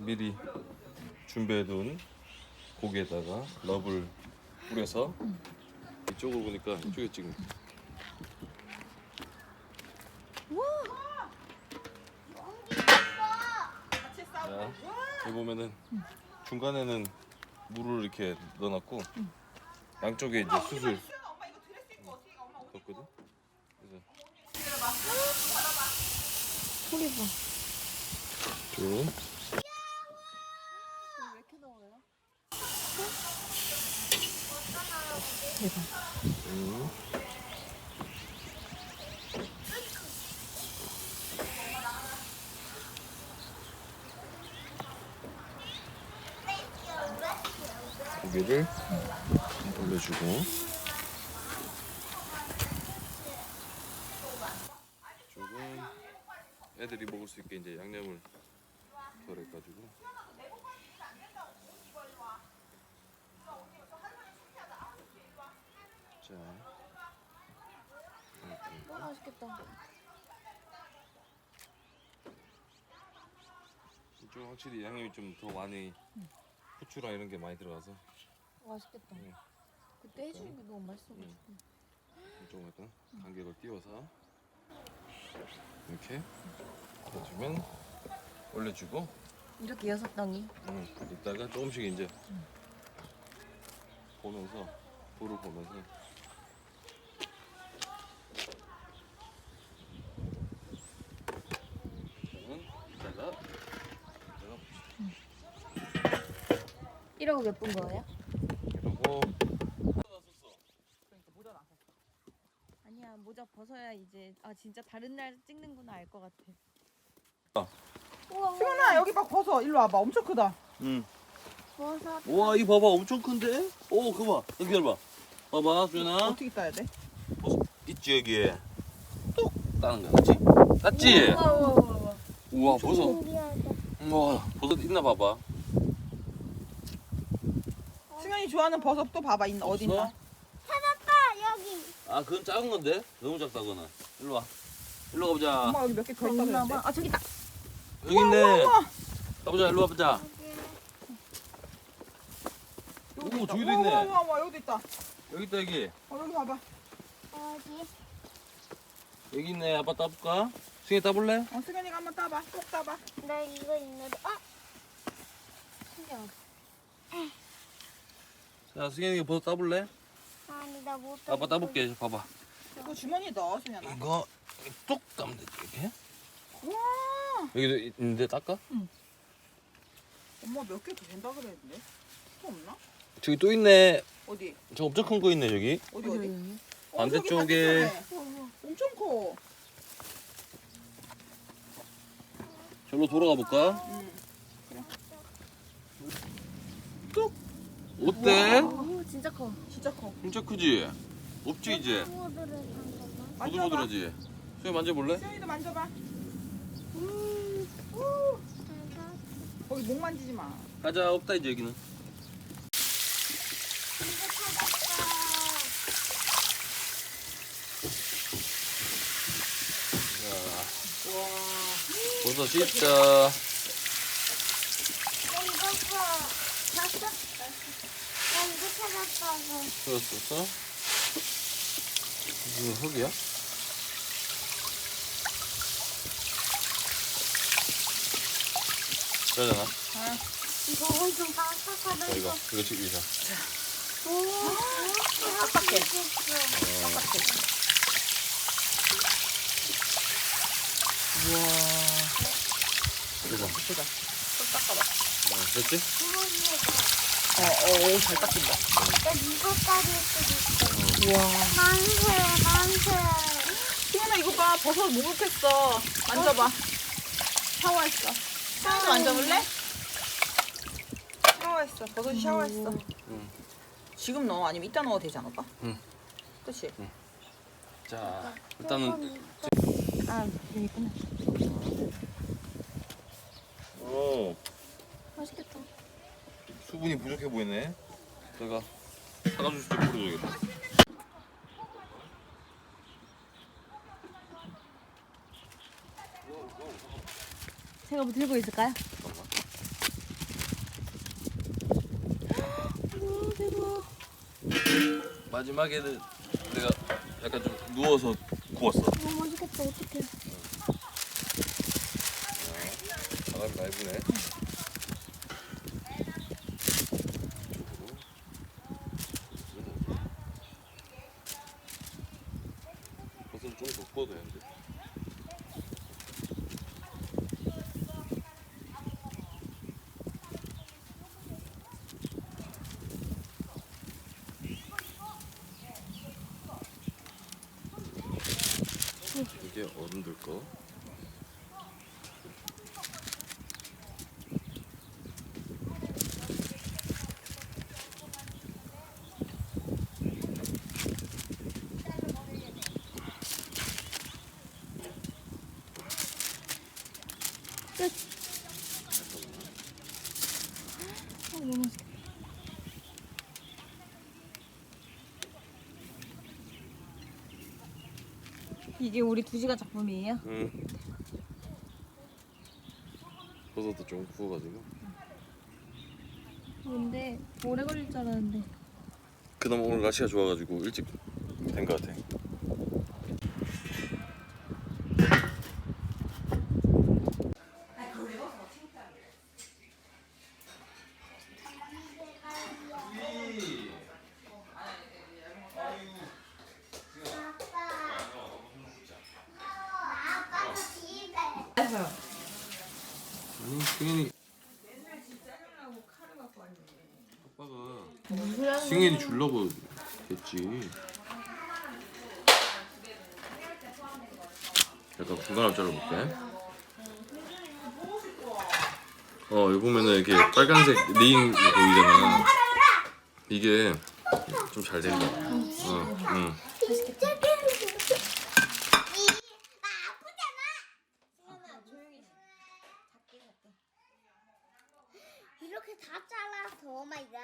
미리 준비해둔 고기에다가 럽을 뿌려서 이쪽으로 보니까 이쪽에 지금 자 여기 보면은 중간에는 물을 이렇게 넣어놨고 양쪽에 이제 수술 넣었거든? 그래서 소리 봐. 좀 왜 이렇게 더워요? 대박. 음. 고기를 올려주고. 조금 애들이 먹을 수 있게 이제 양념을 덜해가지고. 자. 너무 맛있겠다. 좀 확실히 양념이 좀 더 많이 후추랑 이런 게 많이 들어가서 맛있겠다. 네. 그때 해주는 게 너무 맛있어가지고. 좀 약간 간격을 띄워서 이렇게 해주면 올려주고 이렇게 여섯 덩이. 음, 이따가 조금씩 이제 보면서 불을 보면서 저는 이따가 이따가 이러고 몇 분 거예요? 이러고 아니야 모자 벗어야 이제 아 진짜 다른 날 찍는구나 알 것 같아. 아. 우와 수연아 여기 막 벗어 일로 와봐 엄청 크다 응. 버섯. 와, 이 봐봐. 엄청 큰데? 오, 그거 봐. 여기 열봐. 봐봐, 수연아. 어떻게 따야 돼? 있지, 여기에. 뚝! 따는 거야, 그치? 따지? 우와 우와 우와. 우와, 버섯. 우와, 버섯 있나 봐봐. 승현이 좋아하는 버섯 또 봐봐 있나 어디 있나? 없어? 아, 그건 작은 건데? 너무 작다, 그거는. 일로 와. 일로 가보자. 엄마 여기 몇 개 더 있다 봐. 아 저기 있다. 여기 있네. 가보자, 일로 와보자. 여기도 오, 있다. 저기도 우와, 있네. 우와 우와 우와 여기도 있다 여기 있다, 여기. 어 여기 봐봐 여기 있네. 아빠 따볼까? 승희 따볼래? 어 승현이가 한번 따봐 꼭 따봐 나 이거 있는데 어? 신기하다. 자, 승현이가 버섯 따볼래? 아니 나 못 아빠 따볼게. 봐봐. 이거 주머니에 넣어 승현아 이거 뚝 따면 되지, 이렇게. 우와 여기도 있는데 따까? 엄마 몇 개 더 된다 그랬는데 또 없나? 저기 또 있네. 어디 저 엄청 큰 거 있네, 저기. 어디 어디 어, 반대쪽에. 저기 반대쪽에. 엄청 커 절로 돌아가 볼까? 응. 어때? 오 진짜 커. 진짜 커 진짜 크지? 없지 이제? 만져봐 보들보들하지? 수영 만져볼래? 승현이도 만져봐 음, 거기 목 만지지 마 가자 없다 이제 여기는 버섯 씻자 야 이거 봐 찾았어? 들었었어? 이거 흙이야? 그러잖아. 이거 엄청 빡빡하다 자 이거 이거. 이거 지금 이자 오 빡빡해 이거 봐. 보자 손 닦아봐 어, 됐지? 어어 잘 닦인다 나 이거까지 했어 우와 만세 만세 승현아 이거 봐 버섯 목욕했어 만져봐 샤워했어 승현이 만져볼래? 샤워했어 버섯이 샤워했어 응. 지금 넣어 아니면 이따 넣어도 되지 않을까? 응. 그치? 자 일단은 아 여기 있구나. 어 맛있겠다. 수분이 부족해 보이네. 내가 사가줄 수도 모르겠네. 제가 뭐 들고 있을까요? 마지막에는 내가 약간 좀 누워서 구웠어. 너무 맛있겠다. 어떡해. 어. 아, 라이브네. 좀더 구워도 되는데. 이게 어른들 거. 이게 우리 2시간 작품이에요? 응. 버섯도 좀 구워가지고. 근데 오래 걸릴 줄 알았는데 그나마 오늘 날씨가 좋아가지고 일찍 된 것 같아. 아니 승현이 아빠가 승현이 주려고 했지. 약간 중간을 잘라볼게. 어 여기 보면은 이렇게 빨간색 링 보이잖아. 이게 좀 잘 된다. 어, 응. 진짜 깨끗이. 나 아프잖아. 시연아 조용히 작게 작게 이렇게 다 오 마이 갓.